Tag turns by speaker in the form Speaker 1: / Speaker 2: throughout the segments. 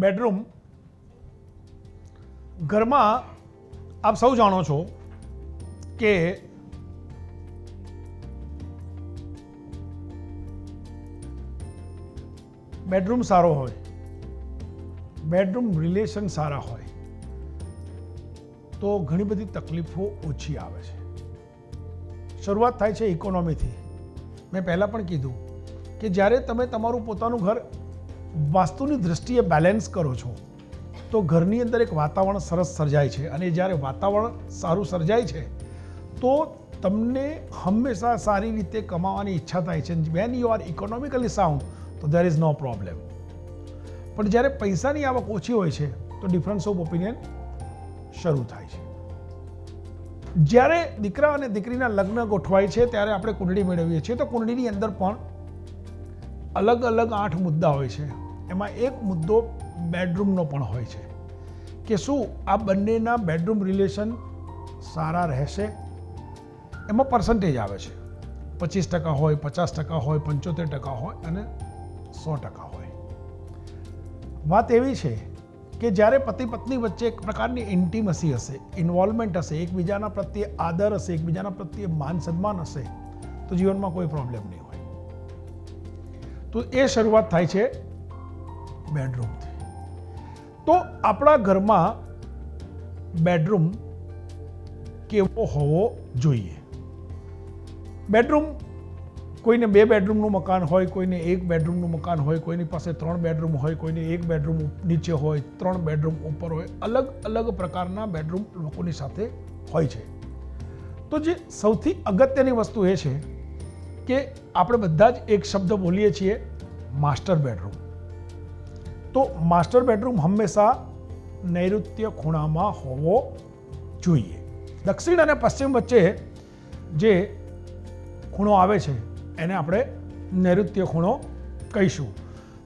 Speaker 1: Bedroom, ઘરમાં આપ સૌ જાણો છો કે બેડરૂમ સારો હોય, બેડરૂમ રિલેશન સારા હોય, તો ઘણી બધી તકલીફો ઓછી આવે છે. શરૂઆત થાય છે ઇકોનોમીથી. મેં પહેલાં પણ કીધું કે જ્યારે તમે તમારું પોતાનું ઘર વાસ્તુની દૃષ્ટિએ બેલેન્સ કરો છો, તો ઘરની અંદર એક વાતાવરણ સરસ સર્જાય છે. અને જ્યારે વાતાવરણ સારું સર્જાય છે, તો તમને હંમેશા સારી રીતે કમાવાની ઈચ્છા થાય છે. When you are economically sound તો દેર ઇઝ નો પ્રોબ્લેમ પણ જ્યારે પૈસાની આવક ઓછી હોય છે, તો ડિફરન્સ ઓફ ઓપિનિયન શરૂ થાય છે. જ્યારે દીકરા અને દીકરીના લગ્ન ગોઠવાય છે, ત્યારે આપણે કુંડળી મેળવીએ છીએ, તો કુંડળીની અંદર પણ અલગ અલગ આઠ મુદ્દા હોય છે. એમાં એક મુદ્દો બેડરૂમનો પણ હોય છે કે શું આ બંનેના બેડરૂમ રિલેશન સારા રહેશે? એમાં પર્સન્ટેજ આવે છે. પચીસ ટકા હોય, પચાસ ટકા હોય, પંચોતેર ટકા હોય અને સો ટકા હોય. વાત એવી છે કે જ્યારે પતિ પત્ની વચ્ચે એક પ્રકારની ઇન્ટિમસી હશે ઇન્વોલ્વમેન્ટ હશે, એકબીજાના પ્રત્યે આદર હશે, એકબીજાના પ્રત્યે માન સન્માન હશે, તો જીવનમાં કોઈ પ્રોબ્લેમ નહીં હોય. તો એ શરૂઆત થાય છે બેડરૂમથી તો આપણા ઘરમાં બેડરૂમ કેવો હોવો જોઈએ? બેડરૂમ, કોઈને બે બેડરૂમનું મકાન હોય, કોઈને એક બેડરૂમનું મકાન હોય, કોઈની પાસે ત્રણ બેડરૂમ હોય, કોઈને એક બેડરૂમ નીચે હોય, ત્રણ બેડરૂમ ઉપર હોય, અલગ અલગ પ્રકારના બેડરૂમ લોકોની સાથે હોય છે. તો જે સૌથી અગત્યની વસ્તુ એ છે કે આપણે બધા જ એક શબ્દ બોલીએ છીએ, માસ્ટર બેડરૂમ. તો માસ્ટર બેડરૂમ હંમેશા નૈઋત્ય ખૂણામાં હોવો જોઈએ. દક્ષિણ અને પશ્ચિમ વચ્ચે જે ખૂણો આવે છે, એને આપણે નૈઋત્ય ખૂણો કહીશું.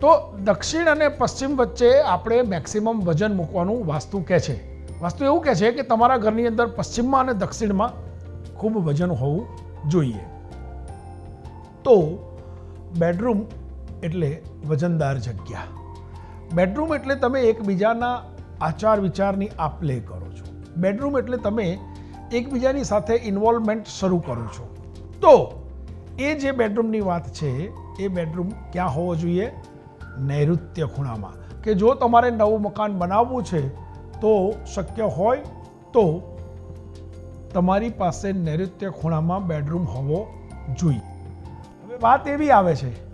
Speaker 1: તો દક્ષિણ અને પશ્ચિમ વચ્ચે આપણે મેક્સિમમ વજન મૂકવાનું વાસ્તુ કહે છે. વાસ્તુ એવું કહે છે કે તમારા ઘરની અંદર પશ્ચિમમાં અને દક્ષિણમાં ખૂબ વજન હોવું જોઈએ. તો બેડરૂમ એટલે વજનદાર જગ્યા. બેડરૂમ એટલે તમે એકબીજાના આચાર વિચારની આપ લે કરો છો. બેડરૂમ એટલે તમે એકબીજાની સાથે ઇન્વોલ્વમેન્ટ શરૂ કરો છો. તો, એ જે બેડરૂમની વાત છે, એ બેડરૂમ ક્યાં હોવો જોઈએ? નૈઋત્ય ખૂણામાં. કે જો તમારે નવું મકાન બનાવવું છે, તો શક્ય હોય તો તમારી પાસે નૈઋત્ય ખૂણામાં બેડરૂમ હોવો જોઈએ. હવે વાત એવી આવે છે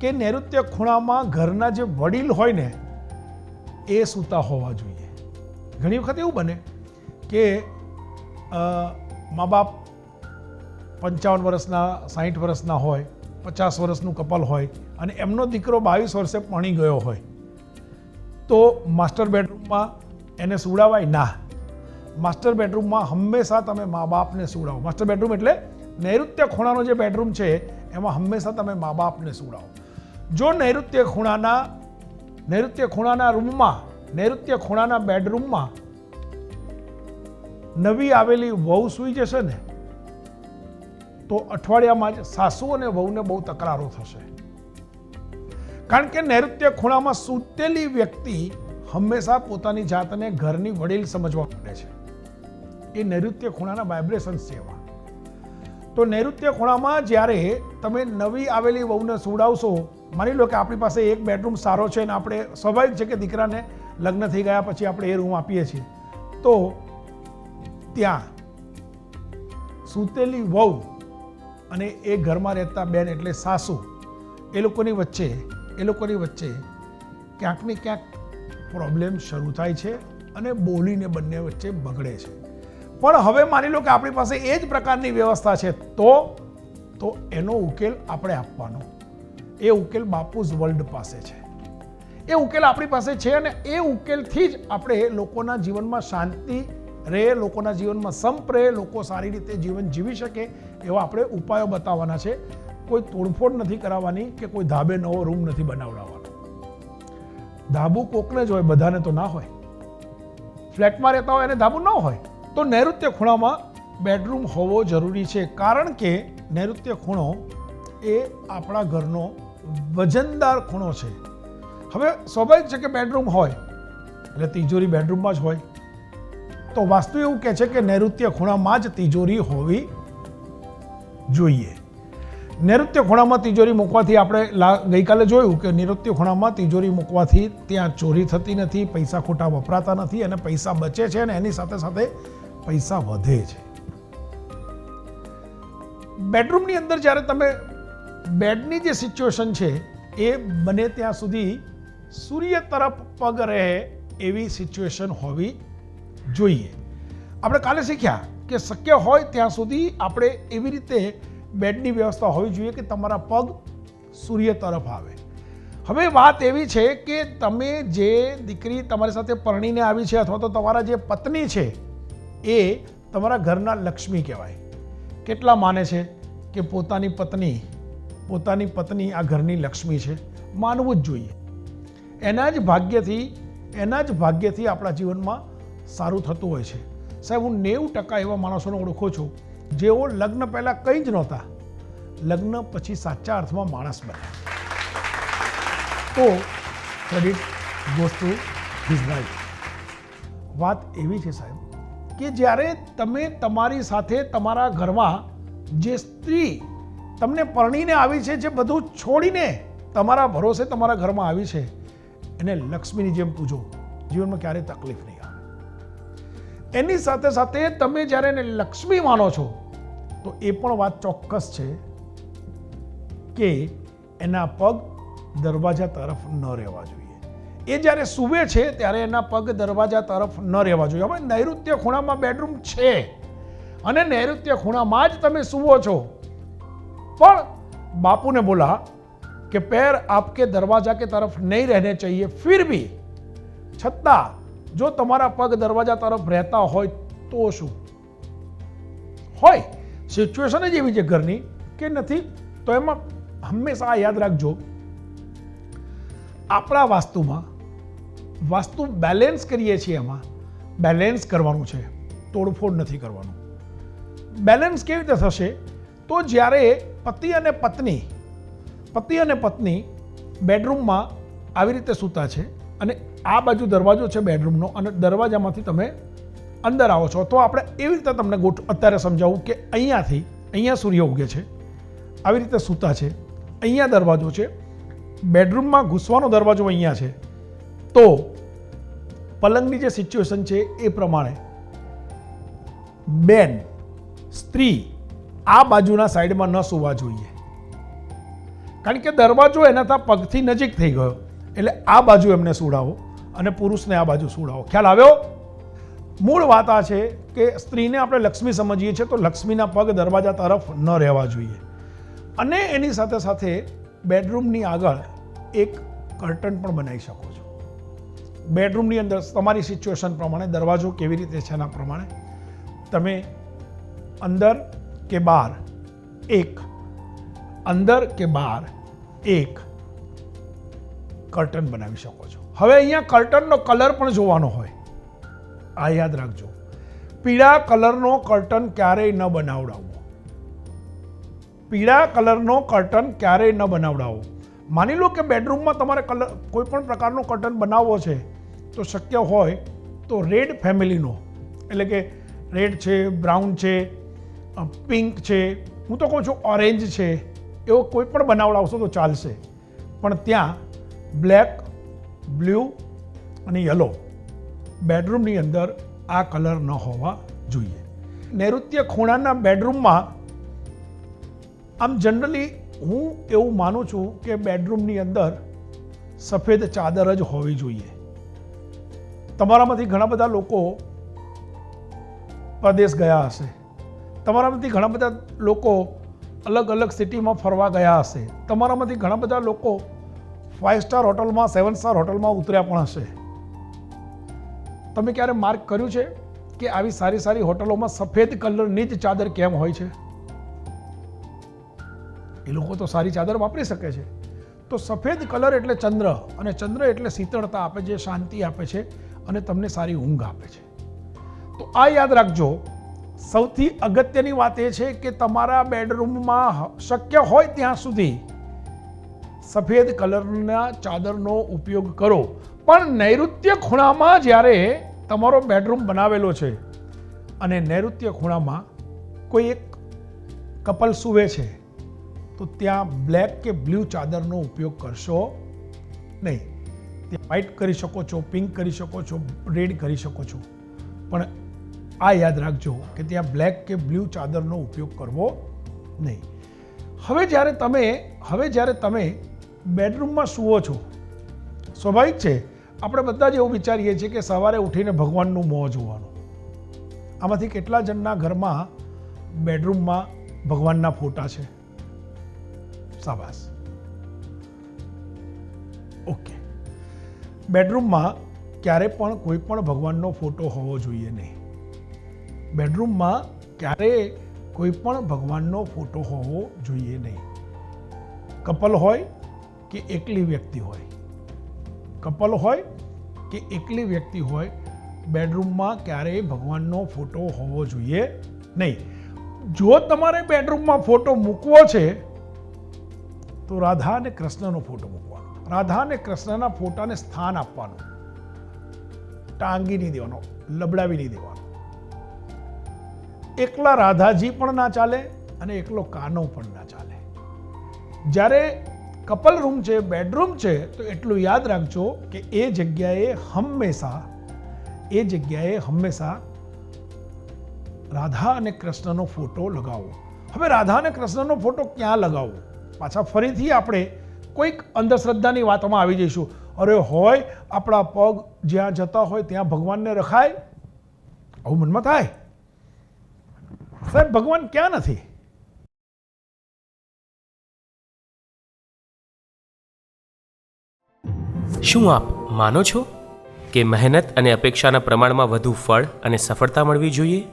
Speaker 1: કે નૈઋત્ય ખૂણામાં ઘરના જે વડીલ હોય ને, એ સૂતા હોવા જોઈએ. ઘણી વખત એવું બને કે મા બાપ પંચાવન વર્ષના સાહીઠ વર્ષના હોય, પચાસ વર્ષનું કપલ હોય અને એમનો દીકરો બાવીસ વર્ષે ભણી ગયો હોય, તો માસ્ટર બેડરૂમમાં એને સુવડાવાય ના. માસ્ટર બેડરૂમમાં હંમેશા તમે મા બાપને સુવડાવો. માસ્ટર બેડરૂમ એટલે નૈઋત્ય ખૂણાનો જે બેડરૂમ છે, એમાં હંમેશા તમે મા બાપને સુવડાવો. જો નૈઋત્ય ખૂણાના નૈઋત્ય ખૂણાના રૂમમાં, નૈઋત્ય ખૂણાના બેડરૂમમાં નવી આવેલી વહુ સૂઈ જશે ને, તો અઠવાડિયામાં જ સાસુ અને વહુને બહુ તકરારો થશે. કારણ કે નૈઋત્ય ખૂણામાં સૂતેલી વ્યક્તિ હંમેશા પોતાની જાતને ઘરની વડીલ સમજવા માંડે છે. એ નૈઋત્ય ખૂણાના વાઇબ્રેશન્સ છે એવા. તો નૈઋત્ય ખૂણામાં જ્યારે તમે નવી આવેલી વહુને સુવડાવશો માની લો કે આપણી પાસે એક બેડરૂમ સારો છે અને આપણે સ્વાભાવિક છે કે દીકરાને લગ્ન થઈ ગયા પછી આપણે એ રૂમ આપીએ છીએ. તો ત્યાં સૂતેલી વહુ અને એ ઘરમાં રહેતા બેન એટલે સાસુ, એ લોકોની વચ્ચે, એ લોકોની વચ્ચે ક્યાંક ને ક્યાંક પ્રોબ્લેમ શરૂ થાય છે અને બોલીને બંને વચ્ચે બગડે છે. પણ હવે માની લો કે આપણી પાસે એ જ પ્રકારની વ્યવસ્થા છે, તો તો એનો ઉકેલ આપણે આપવાનો. એ ઉકેલ બાપુઝ વર્લ્ડ પાસે છે. એ ઉકેલ આપણી પાસે છે અને એ ઉકેલથી જ આપણે લોકોના જીવનમાં શાંતિ રહે, લોકોના જીવનમાં સંપ રહે, લોકો સારી રીતે જીવન જીવી શકે એવા આપણે ઉપાયો બતાવવાના છે. કોઈ તોડફોડ નથી કરાવવાની કે કોઈ ધાબે નવો રૂમ નથી બનાવડાવવાનો. ધાબુ કોકને જ હોય, બધાને તો ના હોય. ફ્લેટમાં રહેતા હોય એને ધાબુ ન હોય, તો નૈઋત્ય ખૂણામાં બેડરૂમ હોવો જરૂરી છે. કારણ કે નૈઋત્ય ખૂણો એ આપણા ઘરનો વજનદાર ખૂણો છે. હવે સ્વાભાવિક છે કે બેડરૂમ હોય, એટલે તિજોરી બેડરૂમમાં જ હોય. તો વાસ્તુ એવું કહે છે કે નૈઋત્ય ખૂણામાં જ તિજોરી હોવી જોઈએ. નૈઋત્ય ખૂણામાં તિજોરી મૂકવાથી આપણે ગઈકાલે જોયું કે નૈઋત્ય ખૂણામાં તિજોરી મૂકવાથી ત્યાં ચોરી થતી નથી, પૈસા ખોટા વપરાતા નથી અને પૈસા બચે છે અને એની સાથે સાથે પૈસા વધે છે. બેડરૂમની અંદર જ્યારે તમે બેડની જે સિચ્યુએશન છે, એ બને ત્યાં સુધી સૂર્ય તરફ પગ રહે એવી સિચ્યુએશન હોવી જોઈએ. આપણે કાલે શીખ્યા કે શક્ય હોય ત્યાં સુધી આપણે એવી રીતે બેડની વ્યવસ્થા હોવી જોઈએ કે તમારા પગ સૂર્ય તરફ આવે. હવે વાત એવી છે કે તમે જે દીકરી તમારી સાથે પરણીને આવી છે અથવા તો તમારા જે પત્ની છે, એ તમારા ઘરના લક્ષ્મી કહેવાય. કેટલા માને છે કે પોતાની પત્ની પોતાની પત્ની આ ઘરની લક્ષ્મી છે, માનવું જ જોઈએ. એના જ ભાગ્યથી, એના જ ભાગ્યથી આપણા જીવનમાં સારું થતું હોય છે. સાહેબ, હું નેવું ટકા એવા માણસોને ઓળખું છું, જેઓ લગ્ન પહેલાં કંઈ જ નહોતા. લગ્ન પછી સાચા અર્થમાં માણસ બન્યા. તો credit goes to his wife વાત એવી છે સાહેબ, કે જ્યારે તમે તમારી સાથે તમારા ઘરમાં જે સ્ત્રી તમને પરણીને આવી છે, જે બધું છોડીને તમારા ભરોસે તમારા ઘરમાં આવી છે, એને લક્ષ્મીની જેમ પૂજો. જીવનમાં ક્યારેય તકલીફ નહીં આવે. એની સાથે સાથે તમે જ્યારે એને લક્ષ્મી માનો છો, તો એ પણ વાત ચોક્કસ છે કે એના પગ દરવાજા તરફ ન રહેવા જોઈએ. એ જ્યારે સૂવે છે, ત્યારે એના પગ દરવાજા તરફ ન રહેવા જોઈએ. હવે નૈઋત્ય ખૂણામાં બેડરૂમ છે. અને નૈઋત્ય ખૂણામાં જ તમે સૂવો છો પણ બાપુને બોલા કે पैर आपके दरवाजा के तरफ नहीं रहने चाहिए फिर भी છતાં જો તમારા પગ દરવાજા તરફ રહેતા હોય તો શું હોય સિચ્યુએશન જ એવી છે ઘરની કે નથી તો એમાં હંમેશા આ યાદ રાખજો આપણા વાસ્તુમાં વાસ્તુ બેલેન્સ કરીએ છીએ એમાં બેલેન્સ કરવાનું છે તોડફોડ નથી કરવાનું બેલેન્સ કેવી રીતે થશે તો જ્યારે પતિ અને પત્ની, પતિ અને પત્ની બેડરૂમમાં આવી રીતે સૂતા છે અને આ બાજુ દરવાજો છે બેડરૂમનો અને દરવાજામાંથી તમે અંદર આવો છો. તો આપણે એવી રીતે તમને ગોઠ, અત્યારે સમજાવું કે અહીંયાથી, અહીંયા સૂર્ય ઉગે છે. આવી રીતે સૂતા છે. અહીંયા દરવાજો છે. બેડરૂમમાં ઘૂસવાનો દરવાજો અહીંયા છે. તો પલંગની જે સિચ્યુએશન છે એ પ્રમાણે બેન, સ્ત્રી આ બાજુના સાઈડમાં ન સૂવા જોઈએ. કારણ કે દરવાજો એના પગથી નજીક થઈ ગયો. એટલે આ બાજુ એમને સુડાવો અને પુરુષને આ બાજુ સુડાવો. ખ્યાલ આવ્યો? મૂળ વાત આ છે કે સ્ત્રીને આપણે લક્ષ્મી સમજીએ છીએ તો લક્ષ્મીના પગ દરવાજા તરફ ન રહેવા જોઈએ. અને એની સાથે સાથે બેડરૂમની આગળ એક કર્ટન પણ બનાવી શકો છો. બેડરૂમની અંદર તમારી સિચ્યુએશન પ્રમાણે, દરવાજો કેવી રીતે છે એના પ્રમાણે, તમે અંદર કે બહાર એક અંદર કે બહાર એક કર્ટન બનાવી શકો છો. હવે અહીંયા કર્ટનનો કલર પણ જોવાનો હોય. આ યાદ રાખજો. પીળા કલરનો કર્ટન ક્યારેય ન બનાવડાવવો. પીળા કલરનો કર્ટન ક્યારેય ન બનાવડાવો માની લો કે બેડરૂમમાં તમારે કલર કોઈ પણ પ્રકારનો કર્ટન બનાવવો છે, તો શક્ય હોય તો રેડ ફેમિલીનો એટલે કે રેડ છે બ્રાઉન છે પિંક છે, હું તો કહું છું ઓરેન્જ છે, એવો કોઈ પણ બનાવડાવશો તો ચાલશે. પણ ત્યાં બ્લેક બ્લુ અને યલો બેડરૂમની અંદર આ કલર ન હોવા જોઈએ. નૈઋત્ય ખૂણાના બેડરૂમમાં આમ જનરલી હું એવું માનું છું કે બેડરૂમની અંદર સફેદ ચાદર જ હોવી જોઈએ. તમારામાંથી ઘણા બધા લોકો પ્રદેશ ગયા હશે. તમારામાંથી ઘણા બધા લોકો અલગ અલગ સિટીમાં ફરવા ગયા હશે. તમારામાંથી ઘણા બધા લોકો ફાઇવ સ્ટાર હોટલમાં સેવન સ્ટાર હોટલમાં ઉતર્યા પણ હશે. તમે ક્યારે માર્ક કર્યું છે કે આવી સારી સારી હોટલોમાં સફેદ કલરની જ ચાદર કેમ હોય છે? એ લોકો તો સારી ચાદર વાપરી શકે છે. તો સફેદ કલર એટલે ચંદ્ર અને ચંદ્ર એટલે શીતળતા આપે છે, શાંતિ આપે છે અને તમને સારી ઊંઘ આપે છે. તો આ યાદ રાખજો સૌથી અગત્યની વાત એ છે કે તમારા બેડરૂમમાં શક્ય હોય ત્યાં સુધી સફેદ કલરના ચાદરનો ઉપયોગ કરો. પણ નૈઋત્ય ખૂણામાં જ્યારે તમારો બેડરૂમ બનાવેલો છે અને નૈઋત્ય ખૂણામાં કોઈ એક કપલ સૂવે છે, તો ત્યાં બ્લેક કે બ્લુ ચાદરનો ઉપયોગ કરશો નહીં. ત્યાં વ્હાઇટ કરી શકો છો, પિંક કરી શકો છો, રેડ કરી શકો છો. પણ આ યાદ રાખજો કે ત્યાં બ્લેક કે બ્લુ ચાદરનો ઉપયોગ કરવો નહીં. હવે જ્યારે તમે, હવે જ્યારે તમે બેડરૂમમાં સૂવો છો, સ્વાભાવિક છે, આપણે બધા જ એવું વિચારીએ છીએ કે સવારે ઉઠીને ભગવાનનું મોં જોવાનું. આમાંથી કેટલા જણના ઘરમાં બેડરૂમમાં ભગવાનના ફોટા છે? શાબાશ ઓકે. બેડરૂમમાં ક્યારે પણ કોઈ પણ ભગવાનનો ફોટો હોવો જોઈએ નહીં. બેડરૂમમાં ક્યારેય કોઈ પણ ભગવાનનો ફોટો હોવો જોઈએ નહીં. કપલ હોય કે એકલી વ્યક્તિ હોય. કપલ હોય કે એકલી વ્યક્તિ હોય, બેડરૂમમાં ક્યારેય ભગવાનનો ફોટો હોવો જોઈએ નહીં. જો તમારે બેડરૂમમાં ફોટો મૂકવો છે, તો રાધા અને કૃષ્ણનો ફોટો મૂકવાનો. રાધા અને કૃષ્ણના ફોટાને સ્થાન આપવાનું. ટાંગી નહીં દેવાનો, લબડાવી નહીં દેવાનો. એકલા રાધાજી પણ ના ચાલે અને એકલો કાનો પણ ના ચાલે. જ્યારે કપલ રૂમ છે, બેડરૂમ છે, તો એટલું યાદ રાખજો કે એ જગ્યાએ હંમેશા, એ જગ્યાએ હંમેશા રાધા અને કૃષ્ણનો ફોટો લગાવો. હવે રાધા અને કૃષ્ણનો ફોટો ક્યાં લગાવો? પાછા ફરીથી આપણે કોઈક અંધશ્રદ્ધાની વાતમાં આવી જઈશું. અરે હોય, આપણા પગ જ્યાં જતા હોય ત્યાં ભગવાનને રખાય. આવું મનમાં થાય? સાહેબ ભગવાન ક્યાં નથી?
Speaker 2: શું આપ માનો છો કે મહેનત અને અપેક્ષાના પ્રમાણમાં વધુ ફળ અને સફળતા મળવી જોઈએ?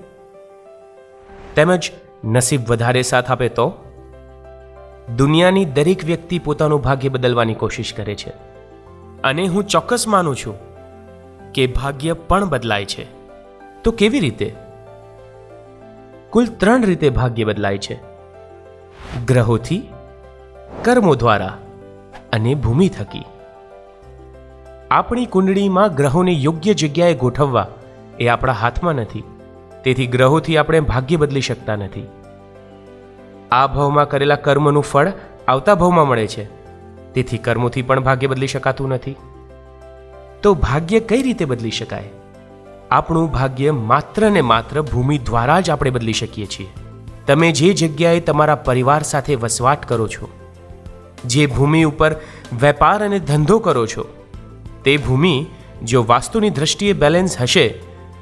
Speaker 2: તેમજ નસીબ વધારે સાથ આપે તો? દુનિયાની દરેક વ્યક્તિ પોતાનું ભાગ્ય બદલવાની કોશિશ કરે છે. અને હું ચોક્કસ માનું છું કે ભાગ્ય પણ બદલાય છે. તો કેવી રીતે? કુલ ત્રણ રીતે ભાગ્ય બદલાય છે. ગ્રહોથી કર્મો દ્વારા અને ભૂમિ થકી. આપણી કુંડળીમાં ગ્રહોને યોગ્ય જગ્યાએ ગોઠવવા એ આપણા હાથમાં નથી. તેથી ગ્રહોથી આપણે ભાગ્ય બદલી શકતા નથી. આ ભાવમાં કરેલા કર્મનું ફળ આવતા ભાવમાં મળે છે. તેથી કર્મોથી પણ ભાગ્ય બદલી શકાતું નથી. તો ભાગ્ય કઈ રીતે બદલી શકાય? આપણું ભાગ્ય માત્ર ને માત્ર ભૂમિ દ્વારા જ આપણે બદલી શકીએ છીએ. તમે જે જગ્યાએ તમારા પરિવાર સાથે વસવાટ કરો છો, જે ભૂમિ ઉપર વેપાર અને ધંધો કરો છો, તે ભૂમિ જો વાસ્તુની દ્રષ્ટિએ બેલેન્સ હશે,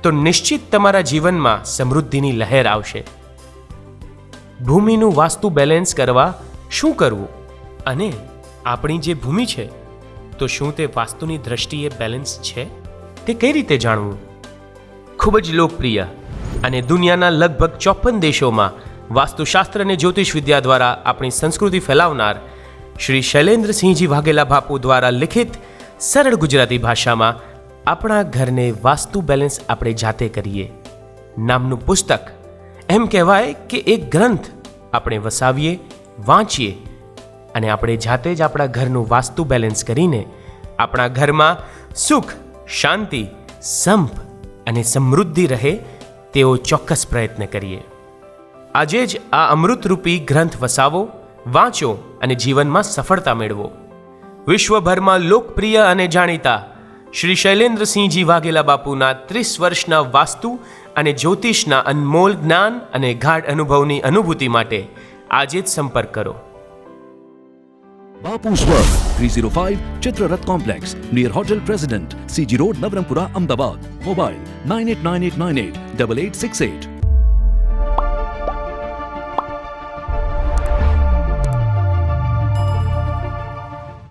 Speaker 2: તો નિશ્ચિત તમારા જીવનમાં સમૃદ્ધિની લહેર આવશે. ભૂમિનું વાસ્તુ બેલેન્સ કરવા શું કરવું અને આપણી જે ભૂમિ છે, તો શું તે વાસ્તુની દ્રષ્ટિએ બેલેન્સ છે, તે કઈ રીતે જાણવું? ખૂબ જ લોકપ્રિય અને દુનિયાના લગભગ ચોપન દેશોમાં વાસ્તુશાસ્ત્ર અને જ્યોતિષ વિદ્યા દ્વારા આપણી સંસ્કૃતિ ફેલાવનાર શ્રી શૈલેન્દ્રસિંહજી વાઘેલા બાપુ દ્વારા લિખિત સરળ ગુજરાતી ભાષામાં આપણા ઘરને વાસ્તુ બેલેન્સ આપણે જાતે કરીએ નામનું પુસ્તક એમ કહેવાય કે એક ગ્રંથ આપણે વસાવીએ, વાંચીએ અને આપણે જાતે જ આપણા ઘરનું વાસ્તુ બેલેન્સ કરીને આપણા ઘરમાં સુખ, શાંતિ, સંપ અને સમૃદ્ધિ રહે તેવો ચોક્કસ પ્રયત્ન કરીએ. આજે જ આ અમૃતરૂપી ગ્રંથ વસાવો, વાંચો અને જીવનમાં સફળતા મેળવો. વિશ્વભરમાં લોકપ્રિય અને જાણીતા શ્રી શૈલેન્દ્રસિંહજી વાઘેલા બાપુના ત્રીસ વર્ષના વાસ્તુ અને જ્યોતિષના અનમોલ જ્ઞાન અને ગાઢ અનુભવની અનુભૂતિ માટે આજે જ સંપર્ક કરો.
Speaker 3: Bapu's World, 305 Chitrarat Complex, near Hotel President, CG Road, Navrampura, Ahmedabad. Mobile 989898 8868.